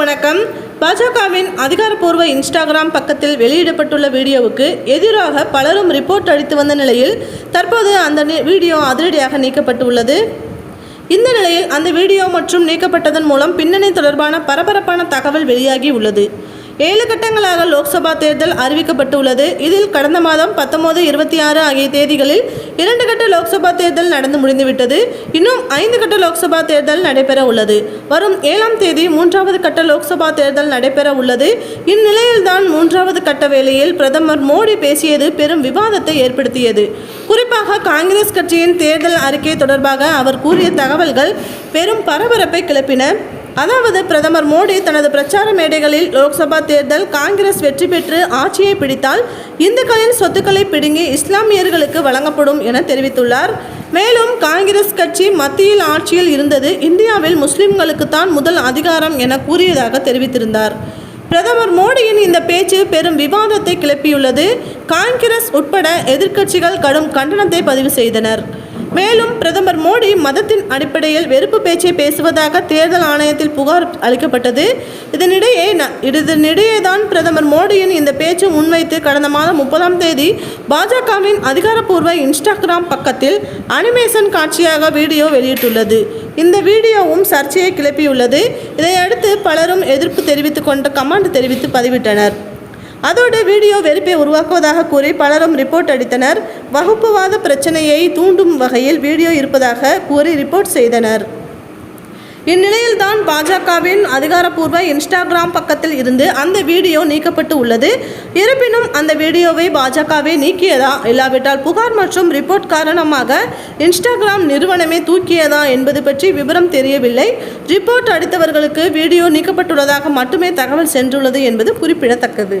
வணக்கம். பாஜகவின் அதிகாரப்பூர்வ இன்ஸ்டாகிராம் பக்கத்தில் வெளியிடப்பட்டுள்ள வீடியோவுக்கு எதிராக பலரும் ரிப்போர்ட் அளித்து வந்த நிலையில் தற்போது அந்த வீடியோ அதிரடியாக நீக்கப்பட்டுள்ளது. இந்த நிலையில் அந்த வீடியோ மற்றும் நீக்கப்பட்டதன் மூலம் பின்னணி தொடர்பான பரபரப்பான தகவல் வெளியாகி உள்ளது. ஏழு கட்டங்களாக லோக்சபா தேர்தல் அறிவிக்கப்பட்டுள்ளது. இதில் கடந்த மாதம் பத்தொன்பது இருபத்தி ஆறு ஆகிய தேதிகளில் இரண்டு கட்ட லோக்சபா தேர்தல் நடந்து முடிந்துவிட்டது. இன்னும் ஐந்து கட்ட லோக்சபா தேர்தல் நடைபெற உள்ளது வரும் ஏழாம் தேதி மூன்றாவது கட்ட லோக்சபா தேர்தல் நடைபெற உள்ளது இந்நிலையில்தான் மூன்றாவது கட்ட வேளையில் பிரதமர் மோடி பேசியது பெரும் விவாதத்தை ஏற்படுத்தியது. குறிப்பாக காங்கிரஸ் கட்சியின் தேர்தல் அறிக்கை தொடர்பாக அவர் கூறிய தகவல்கள் பெரும் பரபரப்பை கிளப்பின. அதாவது பிரதமர் மோடி தனது பிரச்சார மேடைகளில் லோக்சபா தேர்தல் காங்கிரஸ் வெற்றி பெற்று ஆட்சியை பிடித்தால் இந்துக்களின் சொத்துக்களை பிடுங்கி இஸ்லாமியர்களுக்கு வழங்கப்படும் என தெரிவித்துள்ளார். மேலும் காங்கிரஸ் கட்சி மத்தியில் ஆட்சியில் இருந்தது இந்தியாவில் முஸ்லிம்களுக்கு தான் முதல் அதிகாரம் என கூறியதாக தெரிவித்திருந்தார். பிரதமர் மோடியின் இந்த பேச்சு பெரும் விவாதத்தை கிளப்பியுள்ளது. காங்கிரஸ் உட்பட எதிர்க்கட்சிகள் கடும் கண்டனத்தை பதிவு செய்தனர். மேலும் பிரதமர் மோடி மதத்தின் அடிப்படையில் வெறுப்பு பேச்சை பேசுவதாக தேர்தல் ஆணையத்தில் புகார் அளிக்கப்பட்டது. இதனிடையே இதனிடையே தான் பிரதமர் மோடியின் இந்த பேச்சு முன்வைத்து கடந்த மாதம் முப்பதாம் தேதி பாஜகவின் அதிகாரப்பூர்வ இன்ஸ்டாகிராம் பக்கத்தில் அனிமேஷன் காட்சியாக வீடியோ வெளியிட்டுள்ளது. இந்த வீடியோவும் சர்ச்சையை கிளப்பியுள்ளது. இதையடுத்து பலரும் எதிர்ப்பு தெரிவித்துக் கொண்டு கமாண்ட் தெரிவித்து பதிவிட்டனர். அதோடு வீடியோ வெறுப்பை உருவாக்குவதாக கூறி பலரும் ரிப்போர்ட் அடித்தனர். வகுப்புவாத பிரச்சனையை தூண்டும் வகையில் வீடியோ இருப்பதாக கூறி ரிப்போர்ட் செய்தனர். இந்நிலையில்தான் பாஜகவின் அதிகாரப்பூர்வ இன்ஸ்டாகிராம் பக்கத்தில் இருந்து அந்த வீடியோ நீக்கப்பட்டு உள்ளது. இருப்பினும் அந்த வீடியோவை பாஜகவே நீக்கியதா? இல்லாவிட்டால் புகார் மற்றும் ரிப்போர்ட் காரணமாக இன்ஸ்டாகிராம் நிறுவனமே தூக்கியதா என்பது பற்றி விவரம் தெரியவில்லை. ரிப்போர்ட் அடித்தவர்களுக்கு வீடியோ நீக்கப்பட்டுள்ளதாக மட்டுமே தகவல் சென்றுள்ளது என்பது குறிப்பிடத்தக்கது.